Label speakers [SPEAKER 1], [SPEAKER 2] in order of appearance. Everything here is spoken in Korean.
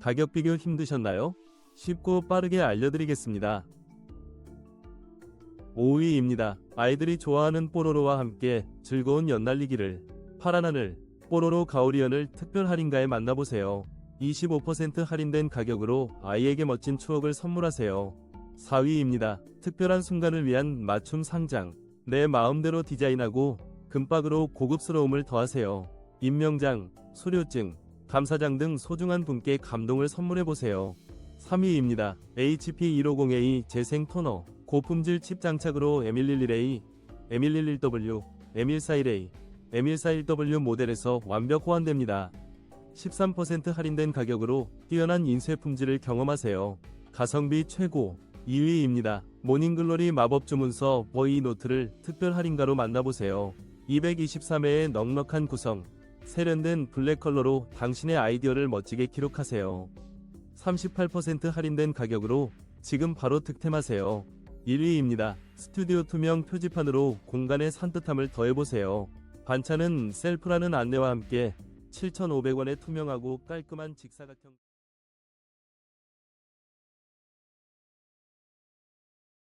[SPEAKER 1] 가격 비교 힘드셨나요? 쉽고 빠르게 알려드리겠습니다. 5위입니다. 아이들이 좋아하는 뽀로로와 함께 즐거운 연날리기를 파란 하늘 뽀로로 가오리언을 특별 할인가에 만나보세요. 25% 할인된 가격으로 아이에게 멋진 추억을 선물하세요. 4위입니다. 특별한 순간을 위한 맞춤 상장. 내 마음대로 디자인하고 금박으로 고급스러움을 더하세요. 임명장, 수료증, 감사장 등 소중한 분께 감동을 선물해보세요. 3위입니다. HP1502 재생 토너. 고품질 칩 장착으로 M111A, M111W, M141A, M141W 모델에서 완벽 호환됩니다. 13% 할인된 가격으로 뛰어난 인쇄 품질을 경험하세요. 가성비 최고 2위입니다. 모닝글로리 마법 주문서 버이 노트를 특별 할인가로 만나보세요. 223회의 넉넉한 구성, 세련된 블랙 컬러로 당신의 아이디어를 멋지게 기록하세요. 38% 할인된 가격으로 지금 바로 득템하세요. 1위입니다. 스튜디오 투명 표지판으로 공간의 산뜻함을 더해보세요. 반찬은 셀프라는 안내와 함께 7,500원의 투명하고 깔끔한 직사각형